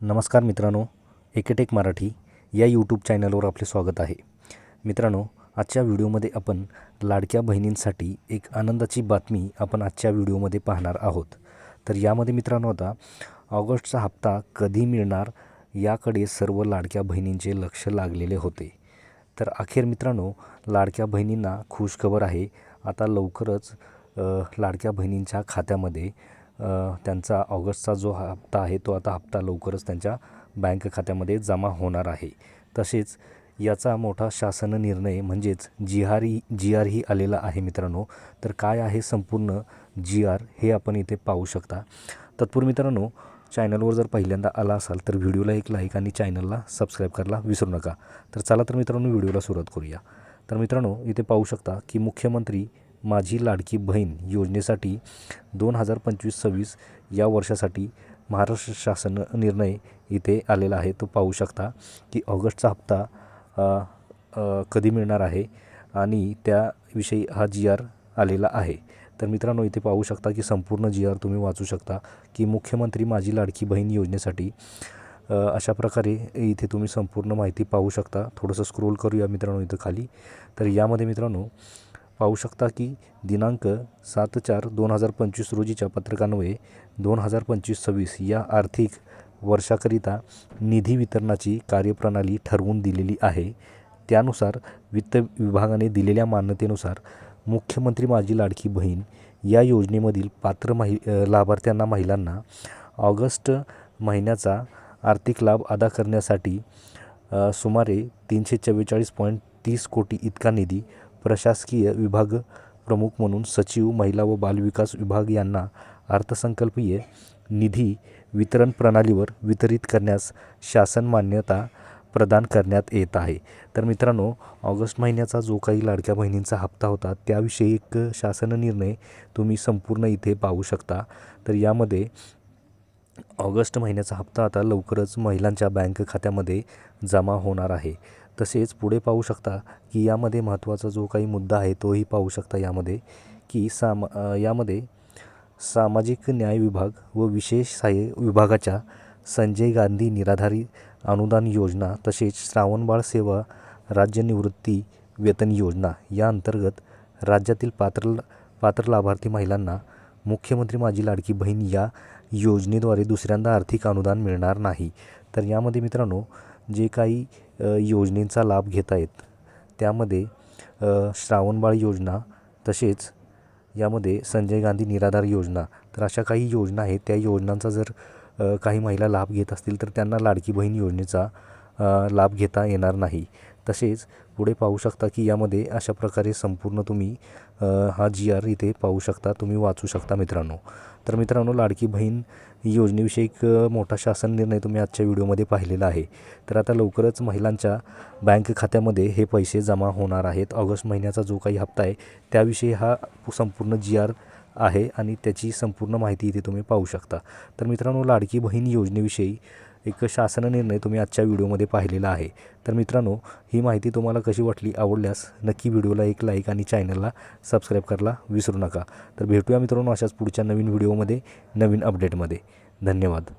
नमस्कार मित्रांनो एकेटेक मराठी या यूट्यूब चॅनलवर आपले स्वागत आहे. मित्रांनो आजच्या व्हिडिओमध्ये आपण लाडक्या बहिणींसाठी एक आनंदाची बातमी आपण आजच्या व्हिडिओमध्ये पाहणार आहोत. तर यामध्ये मित्रांनो आता ऑगस्टचा हप्ता कधी मिळणार याकडे सर्व लाडक्या बहिणींचे लक्ष लागलेले होते. तर अखेर मित्रांनो लाडक्या बहिणींना खुशखबर आहे. आता लवकरच लाडक्या बहिणींच्या खात्यामध्ये त्यांचा ऑगस्टचा जो हप्ता आहे तो आता हप्ता लवकरच त्यांच्या बँक खात्यामध्ये जमा होणार आहे. तसेच याचा मोठा शासन निर्णय म्हणजेच G R E G R ही आलेला आहे मित्रांनो. तर काय आहे संपूर्ण जी आर हे आपण इथे पाहू शकता. तत्पूर्वी मित्रांनो चॅनलवर जर पहिल्यांदा आला असाल तर व्हिडिओला एक लाईक आणि चॅनलला सबस्क्राईब करायला विसरू नका. तर चला तर मित्रांनो व्हिडिओला सुरुवात करूया. तर मित्रांनो इथे पाहू शकता की मुख्यमंत्री माझी लाडकी बहीण योजनेसाठी दोन हजार पंचवीस सव्वीस या वर्षासाठी महाराष्ट्र शासन निर्णय इथे आलेला आहे. तो पाहू शकता की ऑगस्टचा हप्ता कधी मिळणार आहे आणि त्याविषयी हा जी आर आलेला आहे. तर मित्रांनो इथे पाहू शकता की संपूर्ण जी आर तुम्ही वाचू शकता की मुख्यमंत्री माझी लाडकी बहीण योजनेसाठी अशा प्रकारे इथे तुम्ही संपूर्ण माहिती पाहू शकता. थोडंसं स्क्रोल करूया मित्रांनो इथं खाली. तर यामध्ये मित्रांनो पाहू शकता की दिनांक सात चार दोन हजार पंचवीस रोजीच्या पत्रकान्वये दोन हजार पंचवीस सव्वीस या आर्थिक वर्षाकरिता निधी वितरणाची कार्यप्रणाली ठरवून दिलेली आहे. त्यानुसार वित्त विभागाने दिलेल्या मान्यतेनुसार मुख्यमंत्री माझी लाडकी बहीण या योजनेमधील पात्र माहि लाभार्थ्यांना महिलांना ऑगस्ट महिन्याचा आर्थिक लाभ अदा करण्यासाठी सुमारे तीनशे चव्वेचाळीस पॉईंट तीस कोटी इतका निधी प्रशासकीय विभाग प्रमुख म्हणून सचिव महिला व बालविकास विभाग यांना अर्थसंकल्पीय निधी वितरण प्रणालीवर वितरित करण्यास शासन मान्यता प्रदान करण्यात येत आहे. तर मित्रांनो ऑगस्ट महिन्याचा जो काही लाडक्या बहिणींचा हप्ता होता त्याविषयी एक शासन निर्णय तुम्ही संपूर्ण इथे पाहू शकता. तर यामध्ये ऑगस्ट महिन्याचा हप्ता आता लवकरच महिलांच्या बँक खात्यामध्ये जमा होणार आहे. तसेच पुढे पाहू शकता की यामध्ये महत्त्वाचा जो काही मुद्दा आहे तोही पाहू शकता यामध्ये की साम यामध्ये सामाजिक न्याय विभाग व विशेष सहाय्य विभागाच्या संजय गांधी निराधारी अनुदान योजना तसेच श्रावणबाळ सेवा राज्य निवृत्ती वेतन योजना या अंतर्गत राज्यातील पात्र पात्र लाभार्थी महिलांना मुख्यमंत्री माझी लाडकी बहीण या योजनेद्वारे दुसऱ्यांदा आर्थिक अनुदान मिळणार नाही. तर यामध्ये मित्रांनो जे काही योजनेचा लाभ घेत आहेत त्यामध्ये श्रावणबाळ योजना तसेच यामध्ये संजय गांधी निराधार योजना. तर अशा काही योजना आहेत. त्या योजनांचा जर काही महिला लाभ घेत असतील तर त्यांना लाडकी बहीण योजनेचा लाभ घेता येणार नाही. तसेच पुढे पाहू शकता की यामध्ये अशा प्रकारे संपूर्ण तुम्ही हा जी आर इथे पाहू शकता तुम्ही वाचू शकता मित्रांनो. तर मित्रांनो लाडकी बहीण योजनेविषयी एक मोठा शासन निर्णय तुम्ही आजच्या व्हिडिओमध्ये पाहिलेला आहे. तर आता लवकरच महिलांच्या बँक खात्यामध्ये हे पैसे जमा होणार आहेत. ऑगस्ट महिन्याचा जो काही हप्ता आहे त्याविषयी हा संपूर्ण जी आर आहे आणि त्याची संपूर्ण माहिती इथे तुम्ही पाहू शकता. तर मित्रांनो लाडकी बहीण योजनेविषयी एक शासन निर्णय तुम्ही आजच्या व्हिडिओमध्ये पाहिलेला आहे. तर मित्रांनो ही माहिती तुम्हाला कशी वाटली आवडल्यास नक्की व्हिडिओला एक लाईक आणि चॅनलला सबस्क्राईब करायला विसरू नका. तर भेटूया मित्रांनो अशाच पुढच्या नवीन व्हिडिओमध्ये नवीन अपडेटमध्ये धन्यवाद.